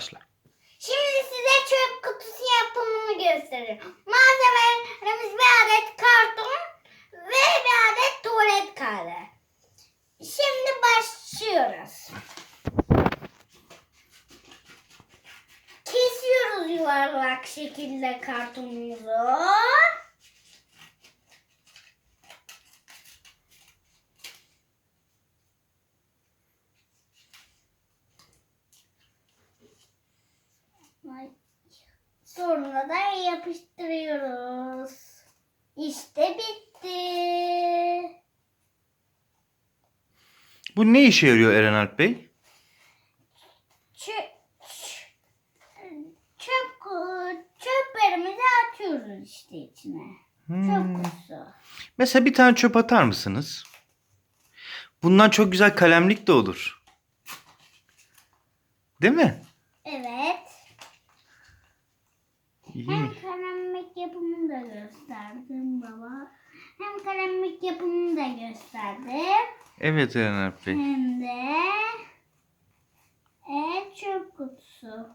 Başla. Şimdi size çöp kutusu yapımını gösteriyorum. Malzemelerimiz bir adet karton ve bir adet tuvalet kağıdı. Şimdi başlıyoruz. Kesiyoruz yuvarlak şekilde kartonumuzu. Sonra da yapıştırıyoruz. İşte bitti. Bu ne işe yarıyor Eren Alp Bey? Çöp, çöp, çöplerimizi atıyoruz işte içine. Hmm. Çöp kutusu. Mesela bir tane çöp atar mısınız? Bundan çok güzel kalemlik de olur. Değil mi? Evet. İyi. Hem kalemlik yapımını da gösterdim baba. Hem kalemlik yapımını da gösterdim. Evet Eren Bey. Hem de e, çöp kutusu.